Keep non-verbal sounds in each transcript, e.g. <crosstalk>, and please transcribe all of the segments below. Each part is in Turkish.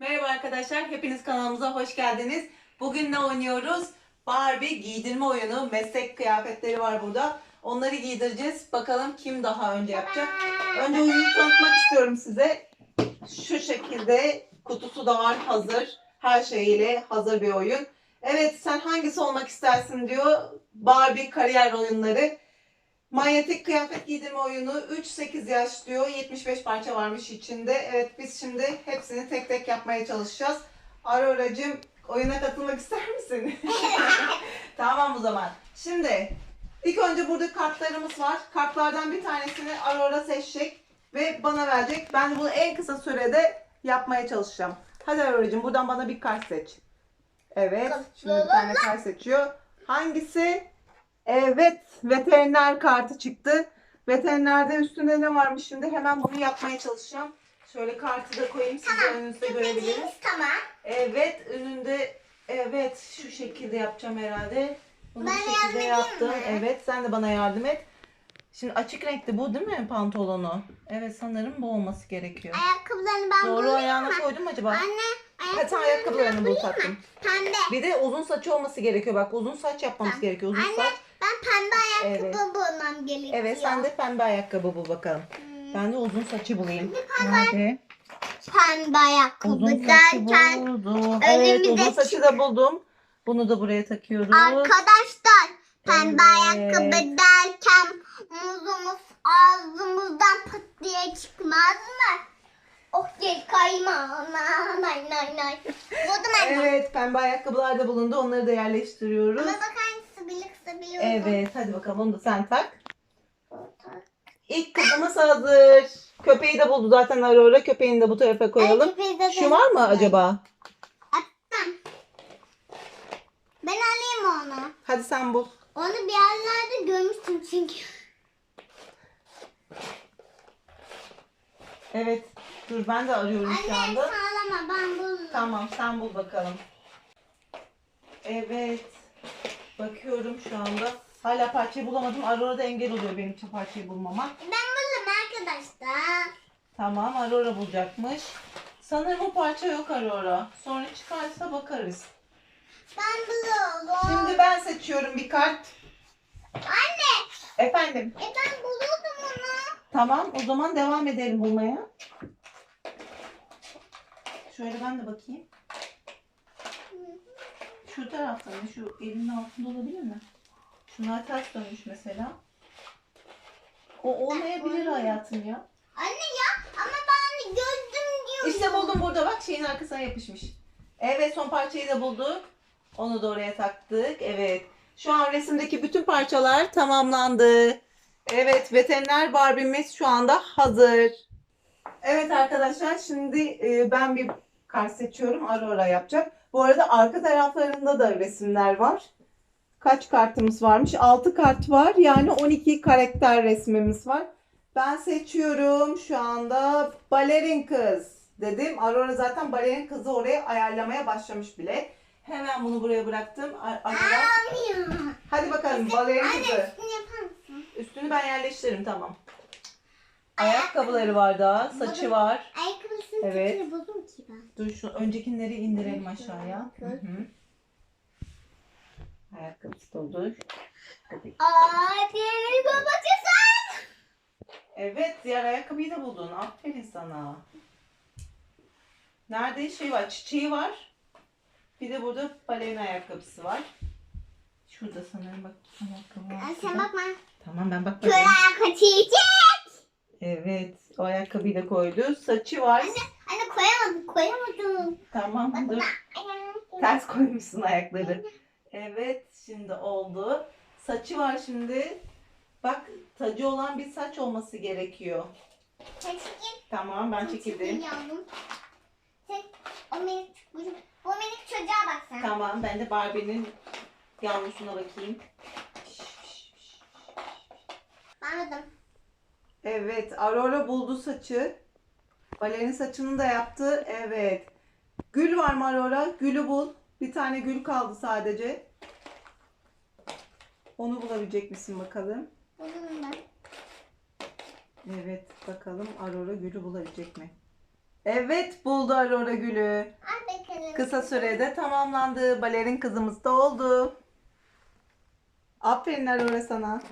Merhaba arkadaşlar, hepiniz kanalımıza hoş geldiniz. Bugün ne oynuyoruz? Barbie giydirme oyunu, meslek kıyafetleri var burada. Onları giydireceğiz. Bakalım kim daha önce yapacak. Önce oyunu tanıtmak istiyorum size. Şu şekilde kutusu da var hazır. Her şeyiyle hazır bir oyun. Evet sen hangisi olmak istersin diyor. Barbie kariyer oyunları. Manyetik kıyafet giydirme oyunu 3-8 yaş diyor. 75 parça varmış içinde. Evet biz şimdi hepsini tek tek yapmaya çalışacağız. Aurora'cığım oyuna katılmak ister misin? <laughs> tamam o zaman. Şimdi ilk önce burada kartlarımız var. Kartlardan bir tanesini Aurora seçecek ve bana verecek. Ben bunu en kısa sürede yapmaya çalışacağım. Hadi Aurora'cığım buradan bana bir kart seç. Evet. Şimdi bir tane kart seçiyor. Hangisi? Evet, veteriner kartı çıktı. Veterinerde üstünde ne varmış şimdi? Hemen bunu yapmaya çalışacağım. Şöyle kartı da koyayım siz de önünüzde görebiliriz. Tamam. Evet, önünde evet şu şekilde yapacağım herhalde. Bunu Ben bu şekilde yardım edeyim yaptım. mi? Evet, sen de bana yardım et. Şimdi açık renkli bu değil mi pantolonu? Evet sanırım bu olması gerekiyor. Ayakkabılarını ben Doğru bulayım ayağına mı? koydum mu acaba? Anne Ha, sen ayakkabılarını ayakkabılarını bul bulayım tatlım. mı? Pembe. Bir de uzun saçı olması gerekiyor. Bak uzun saç yapmamız Tamam. gerekiyor. Uzun Anne saç. Ben pembe ayakkabı Evet. bulmam gerekiyor. Evet sen de pembe ayakkabı bul bakalım. Hmm. Ben de uzun saçı bulayım. pembe Hadi. Pembe ayakkabı Uzun saçı derken buldum. Evet önümüze uzun saçı da buldum. Bunu da buraya takıyoruz. arkadaşlar pembe Evet. ayakkabı derken muzumuz ağzımızdan pıt diye çıkmaz mı? Okey kayma. Nay nay nay. Buldum anne. Evet pembe ayakkabılar da bulundu. Onları da yerleştiriyoruz. Ama bakar seviyorum. Evet hadi bakalım onu da sen tak. İlk kızımız hazır. Köpeği de buldu zaten Aurora. Köpeğini de bu tarafa koyalım. Şu var mı acaba? Ben alayım onu. Hadi sen bul. Onu bir yerlerde görmüştüm çünkü. Evet. Dur ben de arıyorum şu Anne anda. sağlama ben buldum. Tamam sen bul bakalım. Evet. Bakıyorum şu anda. Hala parçayı bulamadım. Aurora da engel oluyor benim için parçayı bulmama. Ben buldum arkadaşlar. Tamam Aurora bulacakmış. Sanırım o parça yok Aurora. Sonra çıkarsa bakarız. Ben buldum. Şimdi ben seçiyorum bir kart. Anne Efendim. e ben buluyordum onu. Tamam o zaman devam edelim bulmaya. Şöyle ben de bakayım. Şu tarafta mı? Şu elinin altında olabilir mi? Şunlar ters dönmüş mesela. O olmayabilir hayatım ya. Anne ya ama ben gördüm diyorum. İşte buldum burada bak şeyin arkasına yapışmış. Evet son parçayı da bulduk. Onu da oraya taktık. Evet. Şu an resimdeki bütün parçalar tamamlandı. Evet veteriner Barbie'miz şu anda hazır. Evet arkadaşlar şimdi e, ben bir kart seçiyorum. Aurora yapacak. Bu arada arka taraflarında da resimler var. Kaç kartımız varmış? 6 kart var. Yani 12 karakter resmimiz var. Ben seçiyorum şu anda balerin kız dedim. Aurora zaten balerin kızı oraya ayarlamaya başlamış bile. Hemen bunu buraya bıraktım. Aurora. Hadi bakalım balerin kızı. Üstünü ben yerleştiririm tamam. Ayakkabıları var daha, saçı var. Evet. buldum ki ben. Dur şu öncekileri indirelim aşağıya. Hı hı. Ayakkabısı doldur. Ay diğerini kapatırsan. Evet, diğer ayakkabıyı da buldun. Aferin sana. Nerede şey var? Çiçeği var. Bir de burada balerin ayakkabısı var. Şurada sanırım bak ayakkabı var. Şurada. Sen bakma. Tamam ben bak Kör bakayım. Evet, o ayakkabıyı da koydu. Saçı var. Anne koyamadım koyamadım. Tamam dur. Ayağım. Ters koymuşsun ayakları. Evet, şimdi oldu. Saçı var şimdi. Bak, tacı olan bir saç olması gerekiyor. Çekil. Tamam, ben çekildim. Yavrum. Sen o minik. Bu minik çocuğa bak sen. Tamam, ben de Barbie'nin yavrusuna bakayım. Anladım. Evet, Aurora buldu saçı. Balerin saçını da yaptı. Evet. Gül var mı Aurora? Gülü bul. Bir tane gül kaldı sadece. Onu bulabilecek misin bakalım? Buldum ben. Evet, bakalım Aurora gülü bulabilecek mi? Evet buldu Aurora gülü. Al bakalım. Kısa sürede tamamlandı. Balerin kızımız da oldu. Aferin Aurora sana.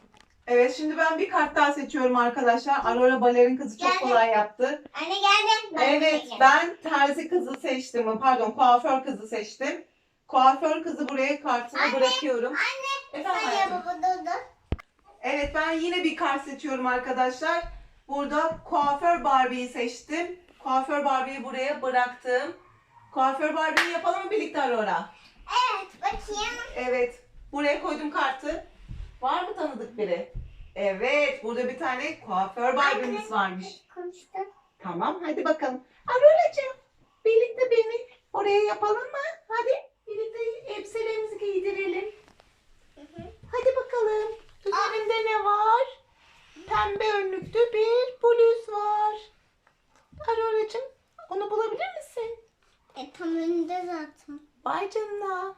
Evet şimdi ben bir kart daha seçiyorum arkadaşlar. Aurora balerin kızı çok Geldim. kolay yaptı. Anne geldi. Ben Evet çekeceğim. ben terzi kızı seçtim. Pardon kuaför kızı seçtim. Kuaför kızı buraya kartını Anne, bırakıyorum. Anne. Efendim Sen ya hayatım? baba dur dur. Evet ben yine bir kart seçiyorum arkadaşlar. Burada kuaför Barbie'yi seçtim. Kuaför Barbie'yi buraya bıraktım. Kuaför Barbie'yi yapalım mı birlikte Aurora? Evet bakayım. Evet. Buraya koydum kartı. Var mı tanıdık biri? Evet. Burada bir tane kuaför Barbie'miz varmış. Konuştum. Tamam hadi bakalım. Aurora'cığım birlikte beni oraya yapalım mı? Hadi birlikte elbiselerimizi giydirelim. Hadi bakalım. Üzerinde ne var? Pembe önlüklü bir bluz var. Aurora'cığım onu bulabilir misin? E tam önünde zaten. Vay canına.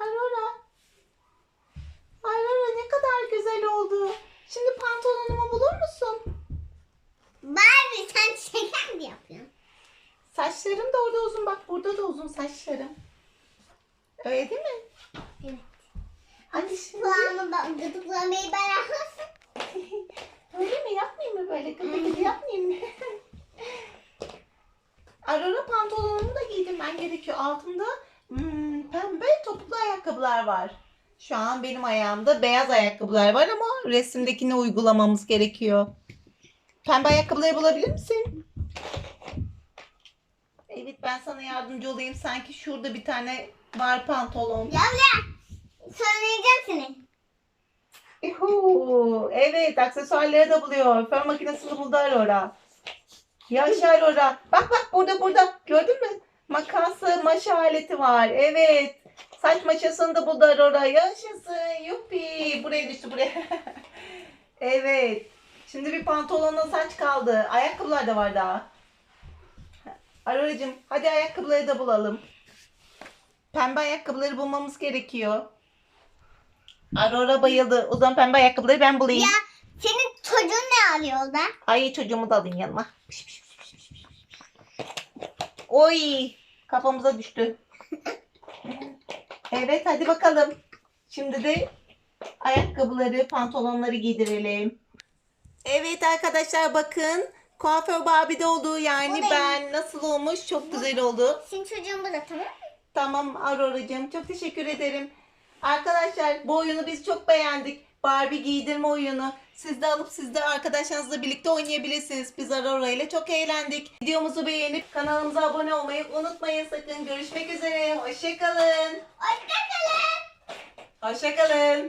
Aurora. Aurora ne kadar güzel oldu. Şimdi pantolonumu bulur musun? Barbie sen şeker mi yapıyorsun? Saçlarım da orada uzun. Bak burada da uzun saçlarım. Öyle değil mi? Evet. Hadi şimdi. Kulağımı gıdıklamayı ben almasın. <laughs> Öyle mi? Yapmayayım mı böyle? Gıdı gıdı yapmayayım mı? <laughs> Aurora pantolonumu da giydim ben gerekiyor. Altımda hmm, pembe topuklu ayakkabılar var. Şu an benim ayağımda beyaz ayakkabılar var ama resimdekini uygulamamız gerekiyor. Pembe ayakkabıları bulabilir misin? Evet ben sana yardımcı olayım. Sanki şurada bir tane var pantolon. Yavrum. Söyleyeceğim seni. Yuhuu, evet aksesuarları da buluyor. Fön makinesini buldu Aurora. Yaşa Aurora. Bak bak burada burada. Gördün mü? Makası, maşa aleti var. Evet. Saç maşasını da buldu Aurora. Yaşasın. Yuppi. Buraya düştü buraya. <laughs> evet. Şimdi bir pantolonla saç kaldı. Ayakkabılar da var daha. Aurora'cığım hadi ayakkabıları da bulalım. Pembe ayakkabıları bulmamız gerekiyor. Aurora bayıldı. O zaman pembe ayakkabıları ben bulayım. Ya senin çocuğun ne arıyor orada? Ay çocuğumu da alayım yanıma. Piş, piş, piş, piş, piş, piş. Oy kafamıza düştü. <laughs> Evet hadi bakalım. Şimdi de ayakkabıları, pantolonları giydirelim. Evet arkadaşlar bakın. Kuaför Barbie'de olduğu yani Bu ben nasıl olmuş? Çok güzel oldu. Senin çocuğun burada tamam mı? Tamam Aurora'cığım çok teşekkür ederim. Arkadaşlar bu oyunu biz çok beğendik. Barbie giydirme oyunu. Siz de alıp siz de arkadaşlarınızla birlikte oynayabilirsiniz. Biz Aurora ile çok eğlendik. Videomuzu beğenip kanalımıza abone olmayı unutmayın sakın. Görüşmek üzere. Hoşçakalın. Hoşçakalın. Hoşçakalın.